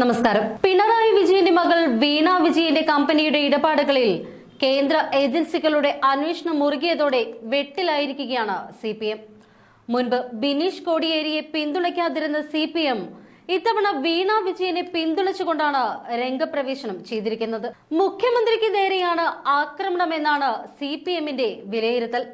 നമസ്കാരം. പിണറായി വിജയന്റെ മകൾ വീണ വിജയന്റെ കമ്പനിയുടെ ഇടപാടുകളിൽ കേന്ദ്ര ഏജൻസികളുടെ അന്വേഷണം മുറുകിയതോടെ വെട്ടിലായിരിക്കുകയാണ് സി പി എം. മുൻപ് ബിനീഷ് കോടിയേരിയെ പിന്തുണയ്ക്കാതിരുന്ന സി പി എം ഇത്തവണ വീണ വിജയനെ പിന്തുണച്ചുകൊണ്ടാണ് രംഗപ്രവേശനം ചെയ്തിരിക്കുന്നത്. മുഖ്യമന്ത്രിക്ക് നേരെയാണ് ആക്രമണമെന്നാണ് സി പി എമ്മിന്റെ വിലയിരുത്തൽ.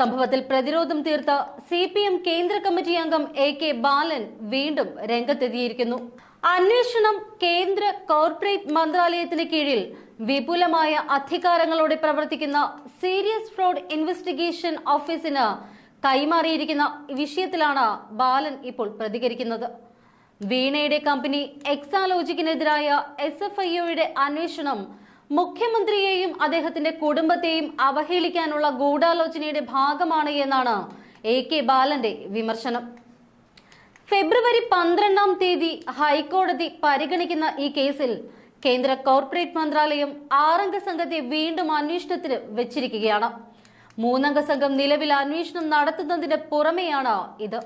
സംഭവത്തിൽ പ്രതിരോധം തീർത്ത സി പി എം കേന്ദ്ര കമ്മിറ്റി അംഗം എ കെ ബാലൻ വീണ്ടും രംഗത്തെത്തിയിരിക്കുന്നു. അന്വേഷണം കേന്ദ്ര കോർപ്പറേറ്റ് മന്ത്രാലയത്തിന് കീഴിൽ വിപുലമായ അധികാരങ്ങളോടെ പ്രവർത്തിക്കുന്ന സീരിയസ് ഫ്രോഡ് ഇൻവെസ്റ്റിഗേഷൻ ഓഫീസിന് കൈമാറിയിരിക്കുന്ന വിഷയത്തിലാണ് ബാലൻ ഇപ്പോൾ പ്രതികരിക്കുന്നത്. വീണയുടെ കമ്പനി എക്സാലോജിക്കിനെതിരായ എസ് എഫ് ഐ ഒയുടെ അന്വേഷണം മുഖ്യമന്ത്രിയെയും അദ്ദേഹത്തിന്റെ കുടുംബത്തെയും അവഹേളിക്കാനുള്ള ഗൂഢാലോചനയുടെ ഭാഗമാണ് എന്നാണ് എ കെ ബാലന്റെ വിമർശനം. ഫെബ്രുവരി പന്ത്രണ്ടാം തീയതി ഹൈക്കോടതി പരിഗണിക്കുന്ന ഈ കേസിൽ കേന്ദ്ര കോർപ്പറേറ്റ് മന്ത്രാലയം ആറംഗ സംഘത്തെ വീണ്ടും അന്വേഷണത്തിന് വെച്ചിരിക്കുകയാണ്. മൂന്നംഗ സംഘം നിലവിൽ അന്വേഷണം നടത്തുന്നതിന് പുറമെയാണ് ഇത്.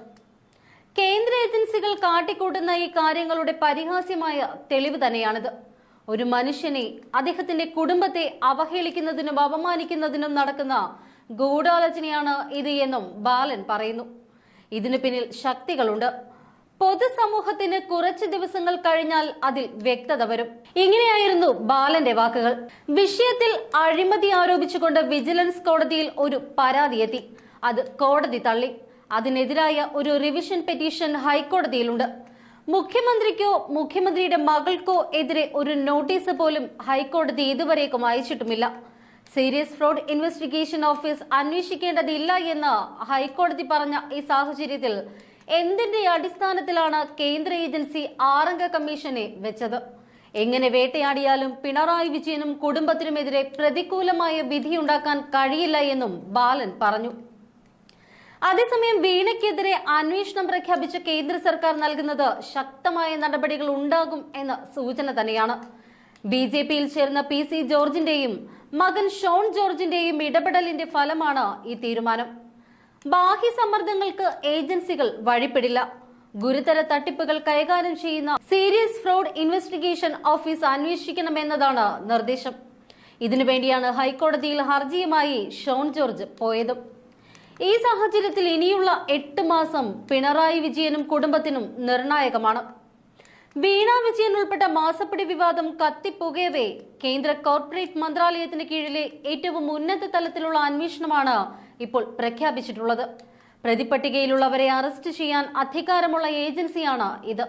കേന്ദ്ര ഏജൻസികൾ കാട്ടിക്കൂട്ടുന്ന ഈ കാര്യങ്ങളുടെ പരിഹാസ്യമായ തെളിവ് തന്നെയാണിത്. ഒരു മനുഷ്യനെ അദ്ദേഹത്തിന്റെ കുടുംബത്തെ അവഹേളിക്കുന്നതിനും അപമാനിക്കുന്നതിനും നടക്കുന്ന ഗൂഢാലോചനയാണ് ഇത് എന്നും ബാലൻ പറയുന്നു. ഇതിനു പിന്നിൽ ശക്തികളുണ്ട്. പൊതുസമൂഹത്തിന് കുറച്ച് ദിവസങ്ങൾ കഴിഞ്ഞാൽ അതിൽ വ്യക്തത വരും. ഇങ്ങനെയായിരുന്നു ബാലന്റെ വാക്കുകൾ. വിഷയത്തിൽ അഴിമതി ആരോപിച്ചുകൊണ്ട് വിജിലൻസ് കോടതിയിൽ ഒരു പരാതി എത്തി. അത് കോടതി തള്ളി. അതിനെതിരായ ഒരു റിവിഷൻ പെറ്റീഷൻ ഹൈക്കോടതിയിലുണ്ട്. മുഖ്യമന്ത്രിക്കോ മുഖ്യമന്ത്രിയുടെ മകൾക്കോ എതിരെ ഒരു നോട്ടീസ് പോലും ഹൈക്കോടതി ഇതുവരേക്കും അയച്ചിട്ടുമില്ല. സീരിയസ് ഫ്രോഡ് ഇൻവെസ്റ്റിഗേഷൻ ഓഫീസ് അന്വേഷിക്കേണ്ടതില്ല എന്ന് ഹൈക്കോടതി പറഞ്ഞ ഈ സാഹചര്യത്തിൽ എന്തിന്റെ അടിസ്ഥാനത്തിലാണ് കേന്ദ്ര ഏജൻസി ആറംഗ കമ്മീഷനെ വെച്ചത്? എങ്ങനെ വേട്ടയാടിയാലും പിണറായി വിജയനും കുടുംബത്തിനുമെതിരെ പ്രതികൂലമായ വിധി ഉണ്ടാക്കാൻ കഴിയില്ല എന്നും ബാലൻ പറഞ്ഞു. അതേസമയം വീണയ്ക്കെതിരെ അന്വേഷണം പ്രഖ്യാപിച്ച കേന്ദ്ര സർക്കാർ നൽകുന്നത് ശക്തമായ നടപടികൾ ഉണ്ടാകും എന്ന സൂചന തന്നെയാണ്. ബി ജെ പിയിൽ ചേർന്ന പി സി ജോർജിന്റെയും മകൻ ഷോൺ ജോർജിന്റെയും ഇടപെടലിന്റെ ഫലമാണ് ഈ തീരുമാനം. ബാഹ്യ സമ്മർദ്ദങ്ങൾക്ക് ഏജൻസികൾ വഴിപ്പെടില്ല. ഗുരുതര തട്ടിപ്പുകൾ കൈകാര്യം ചെയ്യുന്ന സീരിയസ് ഫ്രോഡ് ഇൻവെസ്റ്റിഗേഷൻ ഓഫീസ് അന്വേഷിക്കണമെന്നതാണ് നിർദ്ദേശം. ഇതിനുവേണ്ടിയാണ് ഹൈക്കോടതിയിൽ ഹർജിയുമായി ഷോൺ ജോർജ് പോയതും. ഈ സാഹചര്യത്തിൽ ഇനിയുള്ള എട്ട് മാസം പിണറായി വിജയനും കുടുംബത്തിനും നിർണായകമാണ്. വീണ വിജയൻ ഉൾപ്പെട്ട മാസപ്പടി വിവാദം കത്തിപ്പുകയവേ കേന്ദ്ര കോർപ്പറേറ്റ് മന്ത്രാലയത്തിന് കീഴിലെ ഏറ്റവും ഉന്നത തലത്തിലുള്ള അന്വേഷണമാണ് ഇപ്പോൾ പ്രഖ്യാപിച്ചിട്ടുള്ളത്. പ്രതിപട്ടികയിലുള്ളവരെ അറസ്റ്റ് ചെയ്യാൻ അധികാരമുള്ള ഏജൻസിയാണ് ഇത്.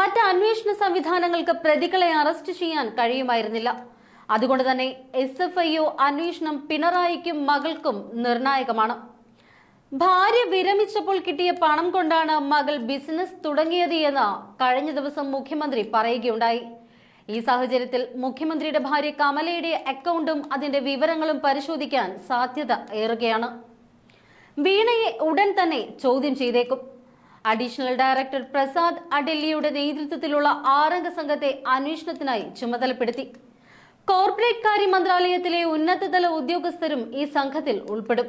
മറ്റ് അന്വേഷണ സംവിധാനങ്ങൾക്ക് പ്രതികളെ അറസ്റ്റ് ചെയ്യാൻ കഴിയുമായിരുന്നില്ല. അതുകൊണ്ട് തന്നെ എസ് എഫ് ഐ ഒ അന്വേഷണം പിണറായിക്കും മകൾക്കും നിർണായകമാണ്. ഭാര്യ വിരമിച്ചപ്പോൾ കിട്ടിയ പണം കൊണ്ടാണ് മകൾ ബിസിനസ് തുടങ്ങിയത് എന്ന് കഴിഞ്ഞ ദിവസം മുഖ്യമന്ത്രി പറയുകയുണ്ടായി. ഈ സാഹചര്യത്തിൽ മുഖ്യമന്ത്രിയുടെ ഭാര്യ കമലയുടെ അക്കൗണ്ടും അതിന്റെ വിവരങ്ങളും പരിശോധിക്കാൻ സാധ്യത ഏറുകയാണ്. വീണയെ ഉടൻ തന്നെ ചോദ്യം ചെയ്തേക്കും. അഡീഷണൽ ഡയറക്ടർ പ്രസാദ് അഡെല്ലിയുടെ നേതൃത്വത്തിലുള്ള ആറംഗ സംഘത്തെ അന്വേഷണത്തിനായി ചുമതലപ്പെടുത്തി. കോർപ്പറേറ്റ് കാര്യ മന്ത്രാലയത്തിലെ ഉന്നതതല ഉദ്യോഗസ്ഥരും ഈ സംഘത്തിൽ ഉൾപ്പെടും.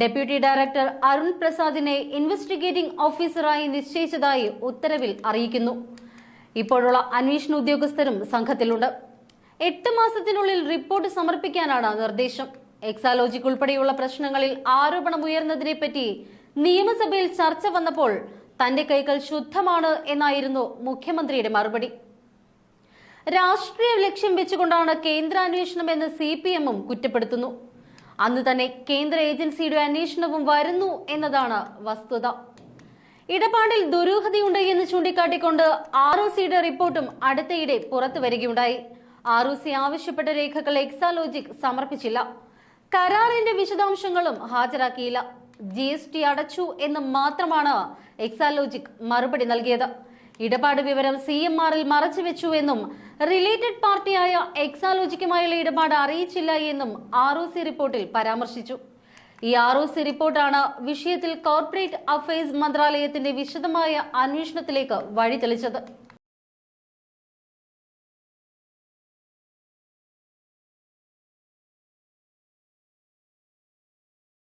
ഡെപ്യൂട്ടി ഡയറക്ടർ അരുൺ പ്രസാദിനെ ഇൻവെസ്റ്റിഗേറ്റിംഗ് ഓഫീസറായി നിശ്ചയിച്ചതായി ഉത്തരവിൽ അറിയിക്കുന്നു. ഇപ്പോഴുള്ള അന്വേഷണ ഉദ്യോഗസ്ഥരും സംഘത്തിലുണ്ട്. എട്ട് മാസത്തിനുള്ളിൽ റിപ്പോർട്ട് സമർപ്പിക്കാനാണ് നിർദ്ദേശം. എക്സാലോജിക് ഉൾപ്പെടെയുള്ള പ്രശ്നങ്ങളിൽ ആരോപണം ഉയർന്നതിനെ പറ്റി നിയമസഭയിൽ ചർച്ച വന്നപ്പോൾ തന്റെ കൈകൾ ശുദ്ധമാണ് എന്നായിരുന്നു മുഖ്യമന്ത്രിയുടെ മറുപടി. രാഷ്ട്രീയ ലക്ഷ്യം വെച്ചുകൊണ്ടാണ് കേന്ദ്രാന്വേഷണം എന്ന് സി പി എമ്മും കുറ്റപ്പെടുത്തുന്നു. അന്ന് തന്നെ കേന്ദ്ര ഏജൻസിയുടെ അന്വേഷണവും വരുന്നു എന്നതാണ് വസ്തുത. ഇടപാടിൽ ദുരൂഹതയുണ്ട് എന്ന് ചൂണ്ടിക്കാട്ടിക്കൊണ്ട് ആർ ഒ സിയുടെ റിപ്പോർട്ടും അടുത്തയിടെ പുറത്തു വരികയുണ്ടായി. ആർ ഒ സി ആവശ്യപ്പെട്ട രേഖകൾ എക്സാലോജിക് സമർപ്പിച്ചില്ല. കരാറിന്റെ വിശദാംശങ്ങളും ഹാജരാക്കിയില്ല. ജി എസ് ടി അടച്ചു എന്ന് മാത്രമാണ് എക്സാലോജിക് മറുപടി നൽകിയത്. ഇടപാട് വിവരം സി എം ആറിൽ മറച്ചുവെച്ചു എന്നും റിലേറ്റഡ് പാർട്ടിയായ എക്സാലോജിക്കുമായുള്ള ഇടപാട് അറിയിച്ചില്ല എന്നും ആർ റിപ്പോർട്ടിൽ പരാമർശിച്ചു. ഈ ആർ ഒ സി റിപ്പോർട്ടാണ് വിഷയത്തിൽ കോർപ്പറേറ്റ് അഫയേഴ്സ് മന്ത്രാലയത്തിന്റെ വിശദമായ അന്വേഷണത്തിലേക്ക് വഴി തെളിച്ചത്